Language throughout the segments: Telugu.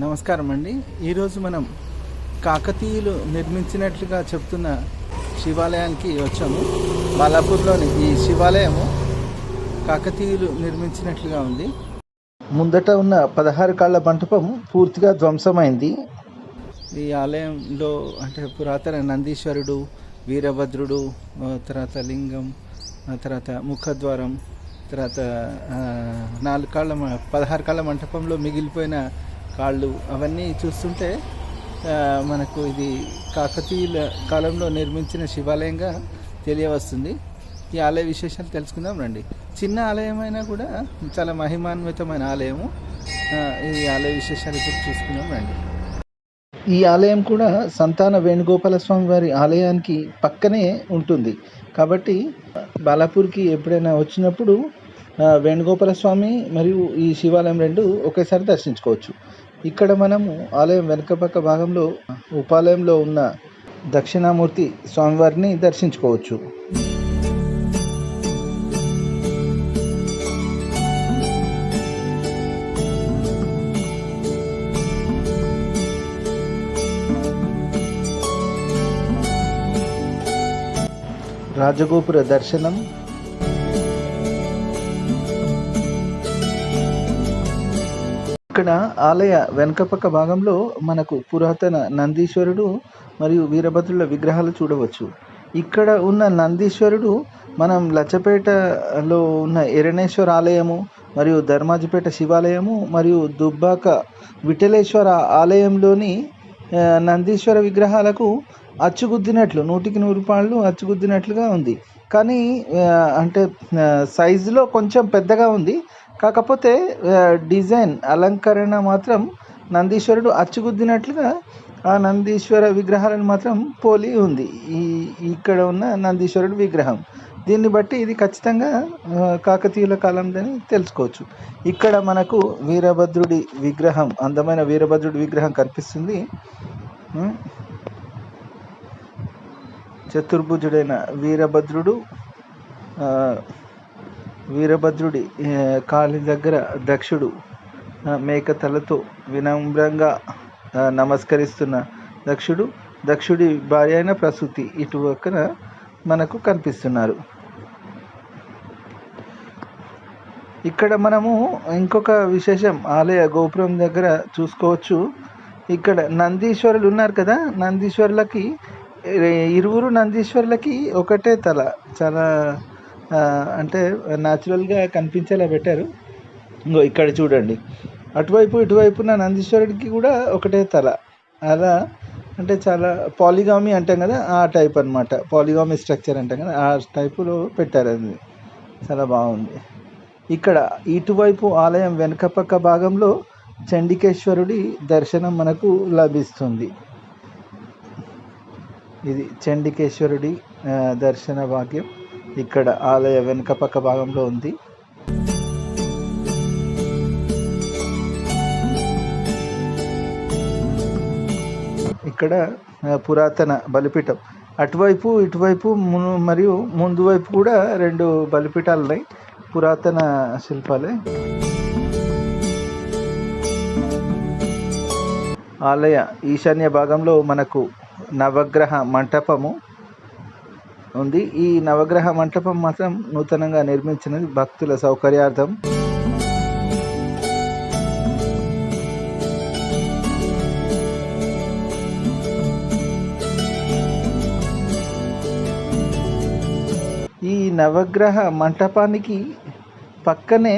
నమస్కారం అండి ఈరోజు మనం కాకతీయులు నిర్మించినట్లుగా చెప్తున్న శివాలయానికి వచ్చాము. బాలాపూర్లోని ఈ శివాలయము కాకతీయులు నిర్మించినట్లుగా ఉంది. ముందట ఉన్న పదహారు కాళ్ళ మంటపం పూర్తిగా ధ్వంసమైంది. ఈ ఆలయంలో అంటే పురాతన నందీశ్వరుడు వీరభద్రుడు తర్వాత లింగం ఆ తర్వాత ముఖద్వారం తర్వాత నాలుగు కాళ్ళ పదహారు కాళ్ళ మంటపంలో మిగిలిపోయిన కాళ్ళు అవన్నీ చూస్తుంటే మనకు ఇది కాకతీయుల కాలంలో నిర్మించిన శివాలయంగా తెలియవస్తుంది. ఈ ఆలయ విశేషాలు తెలుసుకుందాం రండి. చిన్న ఆలయమైనా కూడా చాలా మహిమాన్వితమైన ఆలయము. ఈ ఆలయ విశేషాలు ఇప్పుడు చూసుకుందాం రండి. ఈ ఆలయం కూడా సంతాన వేణుగోపాల స్వామి వారి ఆలయానికి పక్కనే ఉంటుంది. కాబట్టి బాలాపూర్కి ఎప్పుడైనా వచ్చినప్పుడు వేణుగోపాల స్వామి మరియు ఈ శివాలయం రెండు ఒకేసారి దర్శించుకోవచ్చు. ఇక్కడ మనము ఆలయం వెనుక పక్క భాగంలో ఉపాలయంలో ఉన్న దక్షిణామూర్తి స్వామివారిని దర్శించుకోవచ్చు. రాజగోపుర దర్శనం ఇక్కడ ఆలయ వెనుకపక్క భాగంలో మనకు పురాతన నందీశ్వరుడు మరియు వీరభద్రుల విగ్రహాలు చూడవచ్చు. ఇక్కడ ఉన్న నందీశ్వరుడు మనం లచ్చపేటలో ఉన్న ఎరణేశ్వర ఆలయము మరియు ధర్మాజిపేట శివాలయము మరియు దుబ్బాక విఠలేశ్వర ఆలయంలోని నందీశ్వర విగ్రహాలకు అచ్చుగుద్దినట్లు నూటికి నూరు పాళ్ళు అచ్చుగుద్దినట్లుగా ఉంది. కానీ అంటే సైజులో కొంచెం పెద్దగా ఉంది. కాకపోతే డిజైన్ అలంకరణ మాత్రం నందీశ్వరుడు అచ్చుగుద్దినట్లుగా ఆ నందీశ్వర విగ్రహాలను మాత్రం పోలి ఉంది. ఈ ఇక్కడ ఉన్న నందీశ్వరుడు విగ్రహం. దీన్ని బట్టి ఇది ఖచ్చితంగా కాకతీయుల కాలంలోని తెలుసుకోవచ్చు. ఇక్కడ మనకు వీరభద్రుడి విగ్రహం అందమైన వీరభద్రుడి విగ్రహం కనిపిస్తుంది. చతుర్భుజుడైన వీరభద్రుడు వీరభద్రుడి కాలి దగ్గర దక్షుడు మేక తలతో వినమ్రంగా నమస్కరిస్తున్న దక్షుడు దక్షుడి భార్య అయిన ప్రసూతి ఇటు పక్కన మనకు కనిపిస్తున్నారు. ఇక్కడ మనము ఇంకొక విశేషం ఆలయ గోపురం దగ్గర చూసుకోవచ్చు. ఇక్కడ నందీశ్వరులు ఉన్నారు కదా నందీశ్వరులకి ఇరువురు నందీశ్వరులకి ఒకటే తల. చాలా అంటే న్యాచురల్గా కనిపించేలా పెట్టారు. ఇంకో ఇక్కడ చూడండి. అటువైపు ఇటువైపున నందీశ్వరుడికి కూడా ఒకటే తల. అలా అంటే చాలా పాలిగామి అంటాం కదా ఆ టైప్ అన్నమాట. పాలిగామి స్ట్రక్చర్ అంటాం కదా ఆ టైపులో పెట్టారు అది. చాలా బాగుంది. ఇక్కడ ఇటువైపు ఆలయం వెనుక పక్క భాగంలో చండికేశ్వరుడి దర్శనం మనకు లభిస్తుంది. ఇది చండికేశ్వరుడి దర్శన భాగ్యం. ఇక్కడ ఆలయ వెనుక పక్క భాగంలో ఉంది. ఇక్కడ పురాతన బలిపీఠం. అటువైపు ఇటువైపు ము- మరియు ముందు వైపు కూడా రెండు బలిపీఠాలు ఉన్నాయి పురాతన శిల్పాలే. ఆలయ ఈశాన్య భాగంలో మనకు నవగ్రహ మంటపము ఉంది. ఈ నవగ్రహ మంటపం మాత్రం నూతనంగా నిర్మించినది భక్తుల సౌకర్యార్థం. ఈ నవగ్రహ మంటపానికి పక్కనే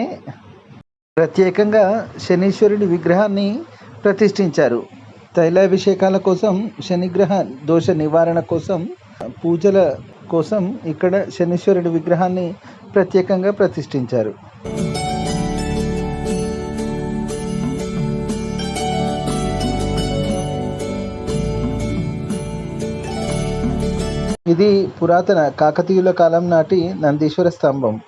ప్రత్యేకంగా శనీశ్వరుడి విగ్రహాన్ని ప్రతిష్ఠించారు. తైలాభిషేకాల కోసం శనిగ్రహ దోష నివారణ కోసం పూజల కోసం ఇక్కడ శనీశ్వరుడి విగ్రహాన్ని ప్రత్యేకంగా ప్రతిష్ఠించారు. ఇది పురాతన కాకతీయుల కాలం నాటి నందీశ్వర స్తంభం.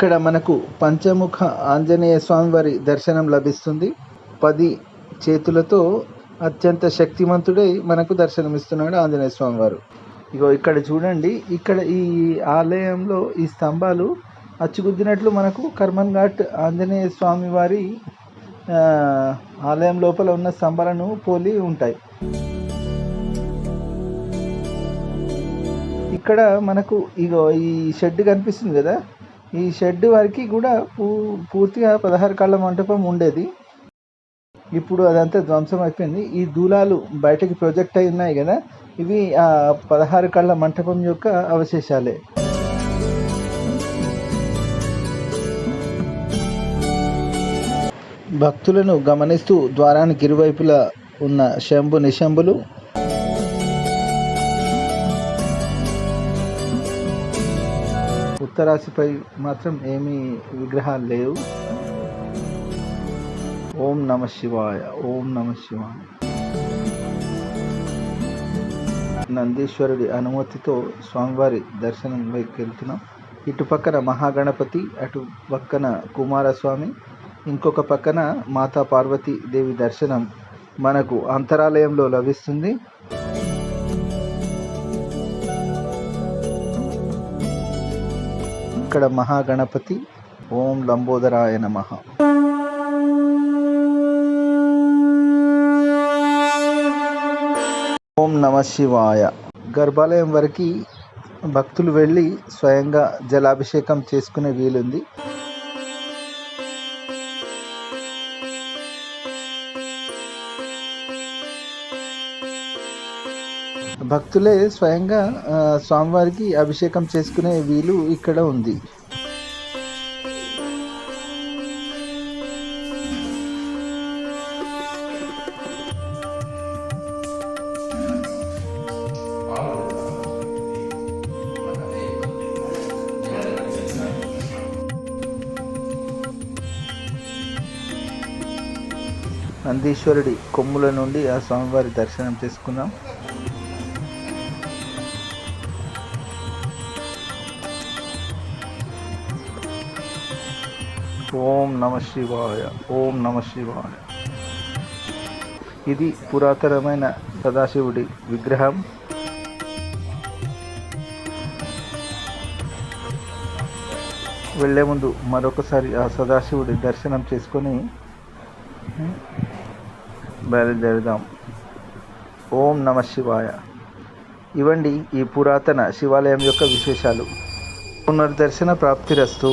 ఇక్కడ మనకు పంచముఖ ఆంజనేయ స్వామి వారి దర్శనం లభిస్తుంది. పది చేతులతో అత్యంత శక్తిమంతుడై మనకు దర్శనమిస్తున్నాడు ఆంజనేయ స్వామి వారు ఇగో ఇక్కడ చూడండి ఇక్కడ ఈ ఆలయంలో ఈ స్తంభాలు అచ్చుగుద్దినట్లు మనకు కర్మన్ ఘాట్ ఆంజనేయ స్వామి వారి ఆ, ఆలయం లోపల ఉన్న స్తంభాలను పోలి ఉంటాయి. ఇక్కడ మనకు ఇగో ఈ షెడ్ కనిపిస్తుంది కదా? ఈ షెడ్ వరకు కూడా పూ పూర్తిగా పదహారు కాళ్ళ మంటపం ఉండేది. ఇప్పుడు అదంతా ధ్వంసం అయిపోయింది. ఈ దూలాలు బయటకి ప్రొజెక్ట్ అయి ఉన్నాయి కదా ఇవి ఆ పదహారు కళ్ళ మంటపం యొక్క అవశేషాలే. భక్తులను గమనిస్తూ ద్వారానికి ఇరువైపులా ఉన్న శంభు నిశంభులు ఉత్తరాశిపై మాత్రం ఏమీ విగ్రహాలు లేవు. ఓం నమ శివాయ ఓం నమ శివాయ. నందీశ్వరుడి అనుమతితో స్వామివారి దర్శనం వైపు వెళ్తున్నాం. ఇటు పక్కన మహాగణపతి అటు పక్కన కుమారస్వామి ఇంకొక పక్కన మాతా పార్వతీ దేవి దర్శనం మనకు అంతరాలయంలో లభిస్తుంది. ఇక్కడ మహాగణపతి. ఓం లంబోదరాయ నమ. ఓం నమ శివాయ. గర్భాలయం వరకు భక్తులు వెళ్ళి స్వయంగా జలాభిషేకం చేసుకునే వీలుంది. భక్తులే స్వయంగా ఆ, స్వామివారికి అభిషేకం చేసుకునే వీలు ఇక్కడ ఉంది. నందీశ్వరుడి కొమ్ముల నుండి ఆ స్వామివారి దర్శనం చేసుకున్నాం ఓం నమ శివాయ ఓం నమ శివాయ. ఇది పురాతనమైన సదాశివుడి విగ్రహం. వెళ్ళే ముందు మరొకసారి ఆ సదాశివుడి దర్శనం చేసుకొని బయలుదేరుదాం. ఓం నమ శివాయ. ఇవండి ఈ పురాతన శివాలయం యొక్క విశేషాలు. పునర్దర్శన ప్రాప్తిరస్తు.